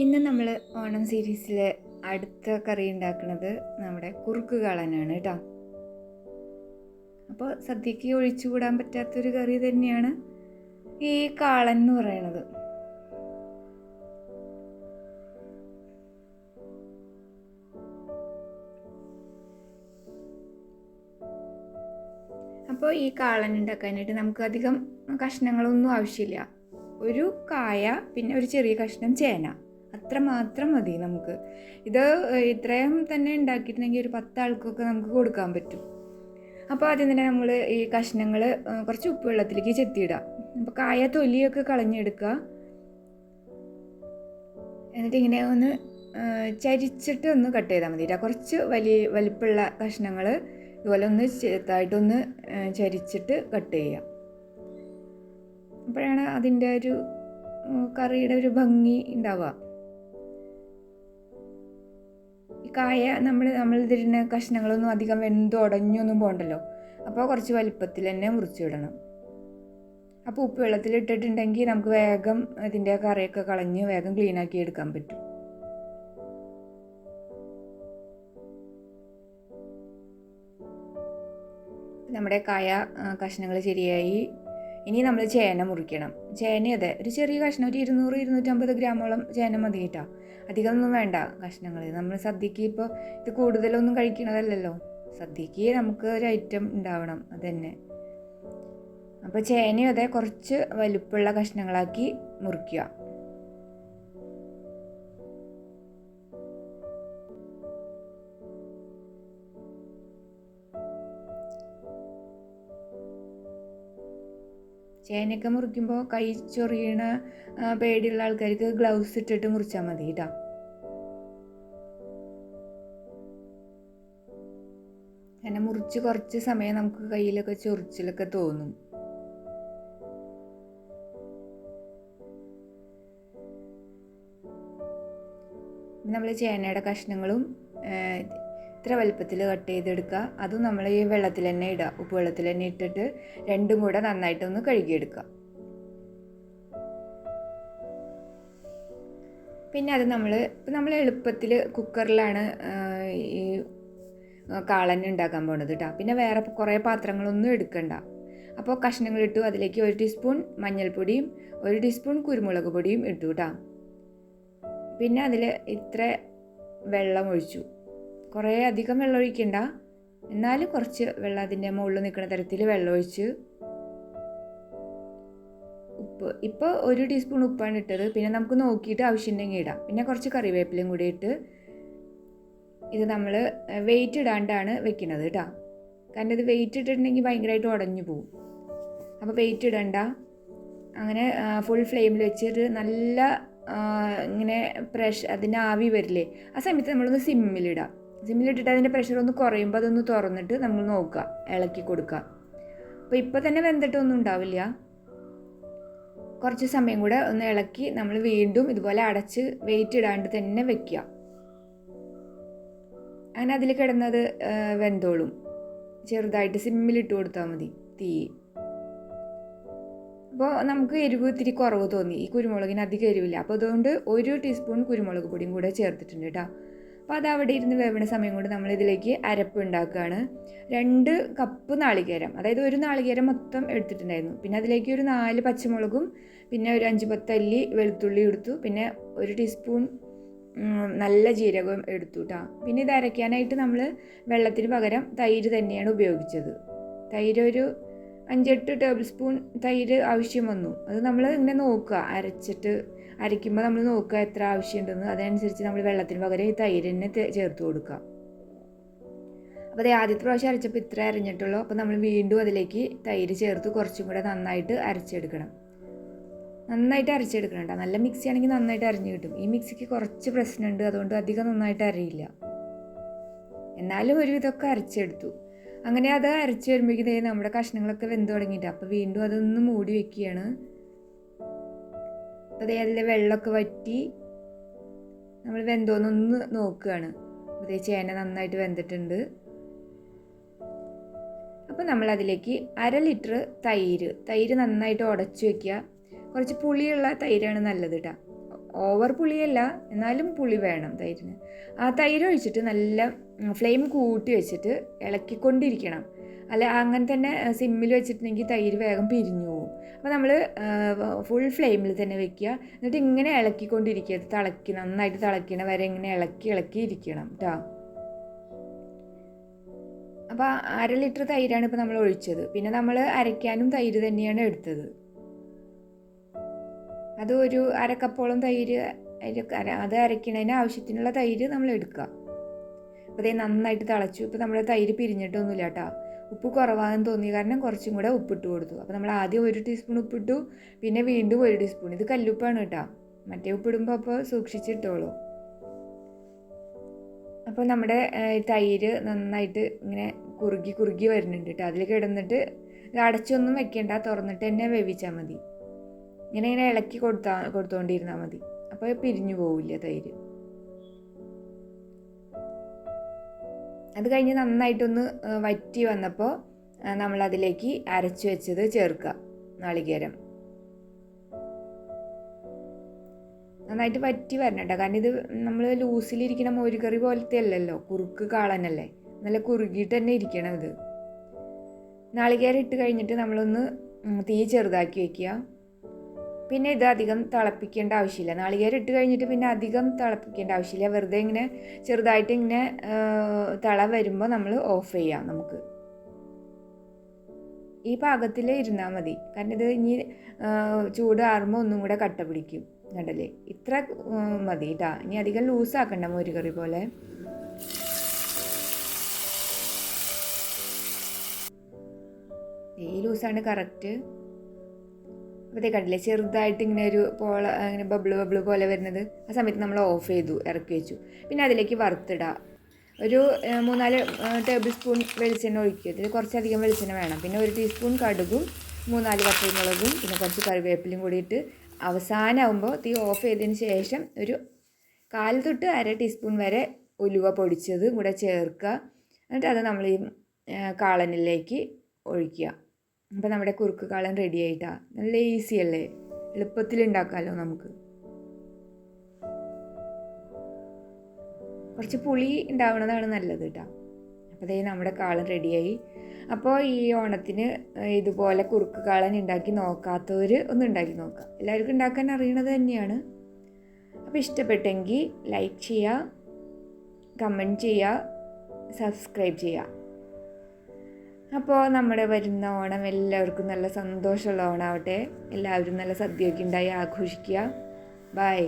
ഇന്ന് നമ്മൾ ഓണം സീരീസിൽ അടുത്ത കറി ഉണ്ടാക്കുന്നത് നമ്മുടെ കുറുക്ക് കാളനാണ് കേട്ടോ. അപ്പോൾ സദ്യക്ക് ഒഴിച്ചുകൂടാൻ പറ്റാത്തൊരു കറി തന്നെയാണ് ഈ കാളൻ എന്ന് പറയണത് അപ്പോൾ ഈ കാളൻ ഉണ്ടാക്കാനായിട്ട് നമുക്ക് അധികം കഷ്ണങ്ങളൊന്നും ആവശ്യമില്ല. ഒരു കായ പിന്നെ ഒരു ചെറിയ കഷ്ണം ചേന. അത്ര മാത്രം മതി നമുക്ക്. ഇത് ഇത്രയും തന്നെ ഉണ്ടാക്കിയിട്ടുണ്ടെങ്കിൽ ഒരു പത്താൾക്കൊക്കെ നമുക്ക് കൊടുക്കാൻ പറ്റും. അപ്പോൾ ആദ്യം തന്നെ നമ്മൾ ഈ കഷ്ണങ്ങൾ കുറച്ച് ഉപ്പ് വെള്ളത്തിലേക്ക് ചെത്തിയിടാം അപ്പോൾ കായ തൊലിയൊക്കെ കളഞ്ഞെടുക്കുക. എന്നിട്ട് ഇങ്ങനെ ഒന്ന് ചരിച്ചിട്ട് ഒന്ന് കട്ട് ചെയ്താൽ മതി കുറച്ച് വലിയ വലിപ്പമുള്ള കഷ്ണങ്ങൾ ഇതുപോലെ ഒന്ന് ചെറുതായിട്ടൊന്ന് ചരിച്ചിട്ട് കട്ട് ചെയ്യാം അപ്പോഴാണ് അതിന്റെ ഒരു കറിയുടെ ഒരു ഭംഗി ഉണ്ടാവുക. കായ നമ്മൾ നമ്മൾ ഇതിരുന്ന കഷ്ണങ്ങളൊന്നും അധികം വെന്ത് ഉടഞ്ഞൊന്നും പോകണ്ടല്ലോ അപ്പോൾ കുറച്ച് വലിപ്പത്തിൽ തന്നെ മുറിച്ചിടണം. അപ്പോൾ ഉപ്പ് വെള്ളത്തിൽ ഇട്ടിട്ടുണ്ടെങ്കിൽ നമുക്ക് വേഗം ഇതിന്റെ കറിയൊക്കെ കളഞ്ഞ് വേഗം ക്ലീൻ ആക്കി എടുക്കാൻ പറ്റും. നമ്മുടെ കായ കഷ്ണങ്ങൾ ശരിയായി. ഇനി നമ്മൾ ചേന മുറിക്കണം. ചേന അതെ ഒരു ചെറിയ കഷ്ണം ഒരു ഇരുന്നൂറ് ഇരുന്നൂറ്റമ്പത് ഗ്രാമോളം ചേന മതി കേട്ടോ അധികമൊന്നും വേണ്ട കഷ്ണങ്ങൾ നമ്മൾ സദ്യക്ക് ഇപ്പോൾ ഇത് കൂടുതലൊന്നും കഴിക്കണതല്ലല്ലോ. സദ്യക്ക് നമുക്ക് ഒരു ഐറ്റം ഉണ്ടാവണം അതന്നെ. അപ്പോൾ ചേനയും അതെ കുറച്ച് വലുപ്പമുള്ള കഷ്ണങ്ങളാക്കി മുറിക്കുക. ചേനയൊക്കെ മുറിക്കുമ്പോൾ കൈ ചൊറിയണ പേടിയുള്ള ആൾക്കാർക്ക് ഗ്ലൗസ് ഇട്ടിട്ട് മുറിച്ചാൽ മതി കേട്ടോ മുറിച്ച് കുറച്ച് സമയം നമുക്ക് കയ്യിലൊക്കെ ചൊറിച്ചിലൊക്കെ തോന്നും. നമ്മൾ ചേനയുടെ കഷ്ണങ്ങളും ഇത്ര വലുപ്പത്തിൽ കട്ട് ചെയ്തെടുക്കുക. അതും നമ്മൾ ഈ വെള്ളത്തിൽ തന്നെ ഇടുക. ഉപ്പ് വെള്ളത്തിൽ തന്നെ ഇട്ടിട്ട് രണ്ടും കൂടെ നന്നായിട്ടൊന്ന് കഴുകിയെടുക്കുക. പിന്നെ അത് നമ്മൾ നമ്മൾ എളുപ്പത്തിൽ കുക്കറിലാണ് ഈ കാളൻ ഉണ്ടാക്കാൻ പോണത് കേട്ടോ പിന്നെ വേറെ കുറേ പാത്രങ്ങളൊന്നും എടുക്കണ്ട. അപ്പോൾ കഷ്ണങ്ങൾ ഇട്ടു അതിലേക്ക് ഒരു ടീസ്പൂൺ മഞ്ഞൾപ്പൊടിയും ഒരു ടീസ്പൂൺ കുരുമുളക് പൊടിയും ഇട്ടു കേട്ടോ പിന്നെ അതിൽ ഇത്ര വെള്ളം ഒഴിച്ചു. കുറേ അധികം വെള്ളം ഒഴിക്കണ്ട. എന്നാലും കുറച്ച് വെള്ളം അതിന്റെ മുകളിൽ നിൽക്കുന്ന തരത്തിൽ വെള്ളം ഒഴിച്ച് ഉപ്പ്. ഇപ്പോൾ ഒരു ടീസ്പൂൺ ഉപ്പാണ് ഇട്ടത്. പിന്നെ നമുക്ക് നോക്കിയിട്ട് ആവശ്യമുണ്ടെങ്കിൽ ഇടാം. പിന്നെ കുറച്ച് കറിവേപ്പിലയും കൂടി ഇട്ട് ഇത് നമ്മൾ വെയിറ്റ് ഇടാണ്ടാണ് വെക്കുന്നത് കേട്ടോ കാരണം ഇത് വെയിറ്റ് ഇട്ടിട്ടുണ്ടെങ്കിൽ ഭയങ്കരമായിട്ട് ഉടഞ്ഞു പോകും അപ്പോൾ വെയിറ്റ് ഇടണ്ട. അങ്ങനെ ഫുൾ ഫ്ലെയിമിൽ വെച്ചിട്ട് നല്ല ഇങ്ങനെ പ്രഷർ അതിന്റെ ആവി വരില്ലേ ആ സമയത്ത് നമ്മളൊന്ന് സിമ്മിലിടാം സിമ്മിലിട്ടിട്ട് അതിന്റെ പ്രഷർ ഒന്ന് കുറയുമ്പോൾ അതൊന്ന് തുറന്നിട്ട് നമ്മൾ നോക്കുക ഇളക്കി കൊടുക്കുക. അപ്പോൾ ഇപ്പോൾ തന്നെ വെന്തിട്ടൊന്നും ഉണ്ടാവില്ല. കുറച്ച് സമയം കൂടെ ഒന്ന് ഇളക്കി നമ്മൾ വീണ്ടും ഇതുപോലെ അടച്ച് വെയിറ്റ് ഇടാണ്ട് തന്നെ വെക്കുക. അങ്ങനെ അതിൽ കിടന്നത് വെന്തോളും. ചെറുതായിട്ട് സിമ്മിലിട്ട് കൊടുത്താൽ മതി തീ. അപ്പോൾ നമുക്ക് എരിവ് ഇത്തിരി കുറവ് തോന്നി. ഈ കുരുമുളകിന് അധികം എരിവില്ല. അപ്പോൾ അതുകൊണ്ട് ഒരു ടീസ്പൂൺ കുരുമുളക് പൊടിയും കൂടെ ചേർത്തിട്ടുണ്ട് കേട്ടോ അപ്പോൾ അത് അവിടെ ഇരുന്ന് വേവണ സമയം കൊണ്ട് നമ്മൾ ഇതിലേക്ക് അരപ്പ് ഉണ്ടാക്കുകയാണ്. രണ്ട് കപ്പ് നാളികേരം അതായത് ഒരു നാളികേരം മൊത്തം എടുത്തിട്ടുണ്ടായിരുന്നു. പിന്നെ അതിലേക്ക് ഒരു നാല് പച്ചമുളകും പിന്നെ ഒരു അഞ്ച് പത്തല്ലി വെളുത്തുള്ളി എടുത്തു പിന്നെ ഒരു ടീസ്പൂൺ നല്ല ജീരകം എടുത്തു കേട്ടോ പിന്നെ ഇത് അരയ്ക്കാനായിട്ട് നമ്മൾ വെള്ളത്തിന് പകരം തൈര് തന്നെയാണ് ഉപയോഗിച്ചത്. തൈര് ഒരു അഞ്ചെട്ട് ടേബിൾ സ്പൂൺ തൈര് ആവശ്യം വന്നു. അത് നമ്മൾ ഇങ്ങനെ നോക്കുക അരച്ചിട്ട് അരയ്ക്കുമ്പോൾ നമ്മൾ നോക്കുക എത്ര ആവശ്യമുണ്ടെന്ന് അതനുസരിച്ച് നമ്മൾ വെള്ളത്തിന് പകരം ഈ തൈര് തന്നെ ചേർത്ത് കൊടുക്കുക അപ്പോൾ അത് ആദ്യത്തെ പ്രാവശ്യം അരച്ചപ്പോൾ ഇത്ര അരഞ്ഞിട്ടുള്ളൂ. അപ്പോൾ നമ്മൾ വീണ്ടും അതിലേക്ക് തൈര് ചേർത്ത് കുറച്ചും കൂടെ നന്നായിട്ട് അരച്ചെടുക്കണം. നന്നായിട്ട് അരച്ചെടുക്കണം നല്ല മിക്സി ആണെങ്കിൽ നന്നായിട്ട് അരഞ്ഞു കിട്ടും. ഈ മിക്സിക്ക് കുറച്ച് പ്രശ്നമുണ്ട്. അതുകൊണ്ട് അധികം നന്നായിട്ട് അരയില്ല. എന്നാലും ഒരുവിധമൊക്കെ അരച്ചെടുത്തു. അങ്ങനെ അത് അരച്ച് വരുമ്പോഴേക്കും നമ്മുടെ കഷ്ണങ്ങളൊക്കെ വെന്ത് തുടങ്ങിയിട്ട് അപ്പോൾ വീണ്ടും അതൊന്ന് മൂടി വെക്കുകയാണ്. അപ്പോൾ അതേ അതിലെ വെള്ളമൊക്കെ വറ്റി നമ്മൾ വെന്തോന്നൊന്ന് നോക്കുകയാണ്. അതേ ചേന നന്നായിട്ട് വെന്തിട്ടുണ്ട്. അപ്പോൾ നമ്മൾ അതിലേക്ക് അര ലിറ്റർ തൈര് തൈര് നന്നായിട്ട് ഉടച്ചു വെക്കുക. കുറച്ച് പുളിയുള്ള തൈരാണ് നല്ലത് കേട്ടോ ഓവർ പുളിയല്ല എന്നാലും പുളി വേണം തൈരിന്. ആ തൈര് ഒഴിച്ചിട്ട് നല്ല ഫ്ലെയിം കൂട്ടി വെച്ചിട്ട് ഇളക്കിക്കൊണ്ടിരിക്കണം. അല്ല അങ്ങനെ തന്നെ സിമ്മിൽ വെച്ചിട്ടുണ്ടെങ്കിൽ തൈര് വേഗം പിരിഞ്ഞു പോകും അപ്പോൾ നമ്മൾ ഫുൾ ഫ്ലെയിമിൽ തന്നെ വെക്കുക. എന്നിട്ട് ഇങ്ങനെ ഇളക്കിക്കൊണ്ടിരിക്കുക. തിളക്കി നന്നായിട്ട് തിളക്കണ വരെ ഇങ്ങനെ ഇളക്കി ഇളക്കി ഇരിക്കണം കേട്ടോ അപ്പോൾ അര ലിറ്റർ തൈരാണ് ഇപ്പോൾ നമ്മൾ ഒഴിച്ചത്. പിന്നെ നമ്മൾ അരയ്ക്കാനും തൈര് തന്നെയാണ് എടുത്തത്. അത് ഒരു അരക്കപ്പോളം തൈര് അര- അത് അരയ്ക്കണതിന് ആവശ്യത്തിനുള്ള തൈര് നമ്മൾ എടുക്കുക അപ്പോൾ അതേ നന്നായിട്ട് തിളച്ചു. ഇപ്പോൾ നമ്മുടെ തൈര് പിരിഞ്ഞിട്ടൊന്നുമില്ല കേട്ടോ ഉപ്പ് കുറവാണെന്ന് തോന്നി കാരണം കുറച്ചും കൂടെ ഉപ്പിട്ട് കൊടുത്തു. അപ്പോൾ നമ്മൾ ആദ്യം ഒരു ടീസ്പൂൺ ഉപ്പിട്ടു. പിന്നെ വീണ്ടും ഒരു ടീസ്പൂൺ. ഇത് കല്ലുപ്പാണ് കേട്ടോ മറ്റേ ഉപ്പിടുമ്പോൾ അപ്പോൾ സൂക്ഷിച്ചിട്ടോളൂ. അപ്പോൾ നമ്മുടെ തൈര് നന്നായിട്ട് ഇങ്ങനെ കുറുകി കുറുകി വരുന്നുണ്ട് കേട്ടോ അതിൽ കിടന്നിട്ട് അടച്ചൊന്നും വെക്കേണ്ട. തുറന്നിട്ട് തന്നെ വേവിച്ചാൽ മതി. ഇങ്ങനെ ഇങ്ങനെ ഇളക്കി കൊടുത്താ കൊടുത്തുകൊണ്ടിരുന്നാൽ മതി. അപ്പോൾ പിരിഞ്ഞു പോവില്ല തൈര്. അത് കഴിഞ്ഞ് നന്നായിട്ടൊന്ന് വറ്റി വന്നപ്പോൾ നമ്മളതിലേക്ക് അരച്ചു വെച്ചത് ചേർക്കുക നാളികേരം. നന്നായിട്ട് വറ്റി വരണം കേട്ടോ കാരണം ഇത് നമ്മൾ ലൂസിലിരിക്കുന്ന മോരുകറി പോലത്തെ അല്ലല്ലോ കുറുക്ക് കാളനല്ലേ. നല്ല കുറുകിയിട്ട് തന്നെ ഇരിക്കണം ഇത് നാളികേരം ഇട്ട് കഴിഞ്ഞിട്ട് നമ്മളൊന്ന് തീ ചെറുതാക്കി വെക്കുക. പിന്നെ ഇത് അധികം തിളപ്പിക്കേണ്ട ആവശ്യമില്ല. നാളികേരം ഇട്ട് കഴിഞ്ഞിട്ട് പിന്നെ അധികം തിളപ്പിക്കേണ്ട ആവശ്യമില്ല. വെറുതെ ഇങ്ങനെ ചെറുതായിട്ട് ഇങ്ങനെ തിള വരുമ്പോൾ നമ്മൾ ഓഫ് ചെയ്യാം നമുക്ക്. ഈ പാകത്തിൽ ഇരുന്നാൽ മതി. കാരണം ഇത് ഇനി ചൂട് ആറുമ്പോൾ ഒന്നും കൂടെ കട്ട പിടിക്കും. കണ്ടല്ലേ? ഇത്ര മതി കേട്ടാ ഇനി അധികം ലൂസാക്കണ്ട മോരുകറി പോലെ. ഈ ലൂസാണ് കറക്റ്റ് അപ്പോൾ കണ്ടില്ലേ? ചെറുതായിട്ട് ഇങ്ങനെ ഒരു പോള അങ്ങനെ ബബിൾ ബബിൾ പോലെ വരുന്നത്. ആ സമയത്ത് നമ്മൾ ഓഫ് ചെയ്തു ഇറക്കി വെച്ചു. പിന്നെ അതിലേക്ക് വറുത്തിടുക ഒരു മൂന്നാൽ ടേബിൾ സ്പൂൺ വെളിച്ചെണ്ണ ഒഴിക്കുക. ഇതിൽ കുറച്ചധികം വെളിച്ചെണ്ണ വേണം. പിന്നെ ഒരു ടീസ്പൂൺ കടുകും മൂന്നാൽ പച്ചമുളകും പിന്നെ കുറച്ച് കറിവേപ്പിലും കൂടിയിട്ട് അവസാനമാകുമ്പോൾ തീ ഓഫ് ചെയ്തതിന് ശേഷം ഒരു കാൽ തൊട്ട് അര ടീസ്പൂൺ വരെ ഉലുവ പൊടിച്ചത് കൂടെ ചേർക്കുക. എന്നിട്ട് അത് നമ്മൾ ഈ കാളനിലേക്ക് ഒഴിക്കുക. അപ്പോൾ നമ്മുടെ കുറുക്ക് കാളൻ റെഡി ആയിട്ടാ. നല്ല ഈസി അല്ലേ? എളുപ്പത്തിൽ ഉണ്ടാക്കാമല്ലോ നമുക്ക്. കുറച്ച് പുളി ഉണ്ടാവണതാണ് നല്ലത് കേട്ടോ അപ്പോൾ ദേ നമ്മുടെ കാളൻ റെഡിയായി അപ്പോൾ ഈ ഓണത്തിന് ഇതുപോലെ കുറുക്ക് കാളൻ ഉണ്ടാക്കി നോക്കാത്തവർ ഒന്ന് ഉണ്ടാക്കി നോക്കാം. എല്ലാവർക്കും ഉണ്ടാക്കാൻ അറിയണത് തന്നെയാണ്. അപ്പോൾ ഇഷ്ടപ്പെട്ടെങ്കിൽ ലൈക്ക് ചെയ്യുക കമന്റ് ചെയ്യുക സബ്സ്ക്രൈബ് ചെയ്യുക അപ്പോൾ നമ്മുടെ വരുന്ന ഓണം എല്ലാവർക്കും നല്ല സന്തോഷമുള്ള ഓണാവട്ടെ. എല്ലാവരും നല്ല സദ്യയൊക്കെ ഉണ്ടായി ആഘോഷിക്കുക. ബൈ